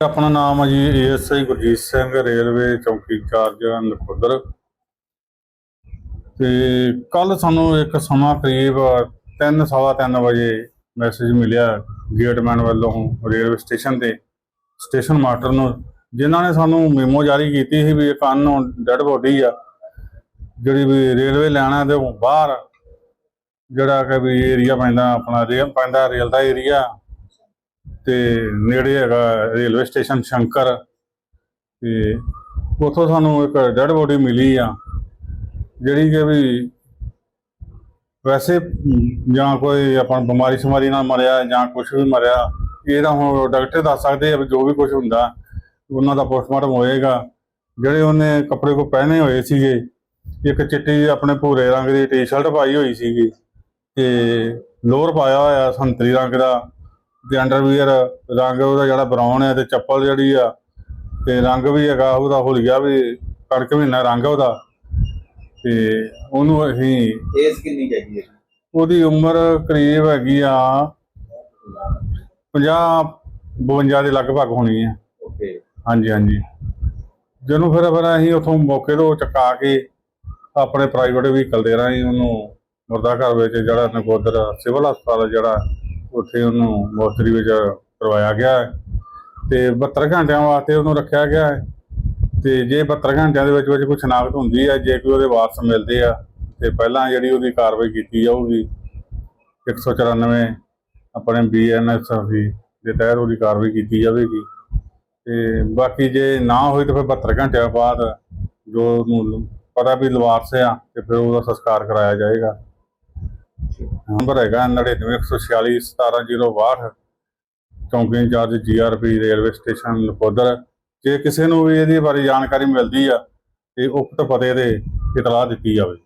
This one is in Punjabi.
ਆਪਣਾ ਨਾਮ ਹੈ ਜੀ ਏਐਸਆਈ ਗੁਰਜੀਤ ਸਿੰਘ, ਰੇਲਵੇ ਚੌਕੀ ਇੰਚਾਰਜ ਨਕੋਦਰ। ਤੇ ਕੱਲ ਸਾਨੂੰ ਇੱਕ ਸਮਾਂ ਕਰੀਬ 3 ਸਵਾ ਤਿੰਨ ਵਜੇ ਮੈਸੇਜ ਮਿਲਿਆ ਗੇਟਮੈਨ ਵੱਲੋਂ ਰੇਲਵੇ ਸਟੇਸ਼ਨ ਤੇ, ਸਟੇਸ਼ਨ ਮਾਸਟਰ ਨੂੰ, ਜਿਨ੍ਹਾਂ ਨੇ ਸਾਨੂੰ ਮੈਮੋ ਜਾਰੀ ਕੀਤੀ ਸੀ ਵੀ ਇੱਕ ਅਨਨੋਨ ਡੈਡ ਬੋਡੀ ਆ, ਜਿਹੜੀ ਵੀ ਰੇਲਵੇ ਲੈਣਾ ਦੇ ਬਾਹਰ, ਜਿਹੜਾ ਕਿ ਵੀ ਏਰੀਆ ਪੈਂਦਾ, ਆਪਣਾ ਰੇਲ, ਪੈਂਦਾ ਰੇਲ ਦਾ ਏਰੀਆ ਤੇ ਨੇੜੇ ਹੈਗਾ ਰੇਲਵੇ ਸਟੇਸ਼ਨ ਸ਼ੰਕਰ। ਤੇ ਉੱਥੋਂ ਸਾਨੂੰ ਇੱਕ ਡੈਡ ਬੋਡੀ ਮਿਲੀ ਆ, ਜਿਹੜੀ ਕਿ ਵੀ ਵੈਸੇ ਜਾਂ ਕੋਈ ਆਪਾਂ ਬਿਮਾਰੀ ਸ਼ਮਾਰੀ ਨਾਲ ਮਰਿਆ ਜਾਂ ਕੁਝ ਵੀ ਮਰਿਆ, ਇਹ ਤਾਂ ਹੁਣ ਡਾਕਟਰ ਦੱਸ ਸਕਦੇ ਆ ਵੀ ਜੋ ਵੀ ਕੁਝ ਹੁੰਦਾ, ਉਹਨਾਂ ਦਾ ਪੋਸਟਮਾਰਟਮ ਹੋਏਗਾ। ਜਿਹੜੇ ਉਹਨੇ ਕੱਪੜੇ ਕੋ ਪਹਿਨੇ ਹੋਏ ਸੀਗੇ, ਇੱਕ ਚਿੱਟੀ ਆਪਣੇ ਭੂਰੇ ਰੰਗ ਦੀ ਟੀ-ਸ਼ਰਟ ਪਾਈ ਹੋਈ ਸੀਗੀ, ਤੇ ਲੋਅਰ ਪਾਇਆ ਹੋਇਆ ਸੰਤਰੀ ਰੰਗ ਦਾ ਤੇ ਅੰਡਰਵੀਅਰ ਰੰਗ ਉਹਦਾ ਜਿਹੜਾ ਬਰਾਊਨ ਹੈ ਤੇ ਚੱਪਲ ਜਿਹੜੀ ਆ ਤੇ ਰੰਗ ਵੀ ਹੈਗਾ ਉਹਦਾ ਹੁਲੀਆ ਵੀ ਕਣਕ ਮਹੀਨਾ ਰੰਗ ਉਹਦਾ। ਤੇ ਉਹਨੂੰ ਅਸੀਂ ਏਜ ਕਿੰਨੀ ਚਾਹੀਦੀ ਹੈ? ਉਹਦੀ ਉਮਰ ਕਰੀਬ ਹੈਗੀ ਆ 50 52 ਦੇ ਲਗਭਗ ਹੋਣੀ ਹੈ ਓਕੇ ਹਾਂਜੀ ਹਾਂਜੀ। ਜਿਹਨੂੰ ਫਿਰ ਫਿਰ ਅਸੀਂ ਉਥੋਂ ਮੌਕੇ ਤੋਂ ਚੁਕਾ ਕੇ ਆਪਣੇ ਪ੍ਰਾਈਵੇਟ ਵਹੀਕਲ ਦੇ ਰਾਹੀਂ ਉਹਨੂੰ ਮੁਰਦਾ ਘਰ ਵਿੱਚ ਜਿਹੜਾ ਨਕੋਦਰ ਸਿਵਲ ਹਸਪਤਾਲ ਜਿਹੜਾ ਉੱਥੇ ਉਹਨੂੰ ਮੋਸਟਰੀ ਵਿੱਚ ਕਰਵਾਇਆ ਗਿਆ ਹੈ ਤੇ 72 ਘੰਟਿਆਂ ਵਾਸਤੇ ਉਹਨੂੰ ਰੱਖਿਆ ਗਿਆ ਹੈ। ਤੇ ਜੇ 72 ਘੰਟਿਆਂ ਦੇ ਵਿੱਚ ਵਿੱਚ ਕੋਈ ਸ਼ਨਾਖਤ ਹੁੰਦੀ ਹੈ, ਜੇ ਕੋਈ ਉਹਦੇ ਵਾਰਸ ਮਿਲਦੇ ਆ, ਤੇ ਪਹਿਲਾਂ ਜਿਹੜੀ ਉਹਦੀ ਕਾਰਵਾਈ ਕੀਤੀ ਜਾਊਗੀ 194 ਆਪਣੇ ਬੀਐਨਐਸ ਦੇ ਤਹਿਤ ਉਹਦੀ ਕਾਰਵਾਈ ਕੀਤੀ ਜਾਵੇਗੀ। ਤੇ ਬਾਕੀ ਜੇ ਨਾ ਹੋਈ ਤਾਂ ਫਿਰ 72 ਘੰਟਿਆਂ ਬਾਅਦ ਜੋ ਉਹਨੂੰ ਪਤਾ ਵੀ ਲਵਾਰਸ ਆ, ਤੇ ਫਿਰ ਉਹਦਾ ਸੰਸਕਾਰ ਕਰਾਇਆ ਜਾਏਗਾ। ਨੰਬਰ ਹੈਗਾ 9914417062 ਚੌਂਕੀ incharge GRP railway station Nakodar ਜੇ ਕਿਸੇ ਨੂੰ ਵੀ ਇਹਦੀ ਬਾਰੇ ਜਾਣਕਾਰੀ ਮਿਲਦੀ ਆ, ਤੇ ਉਕਤ ਪਤੇ ਤੇ ਇਤਲਾਹ ਦਿੱਤੀ ਜਾਵੇ।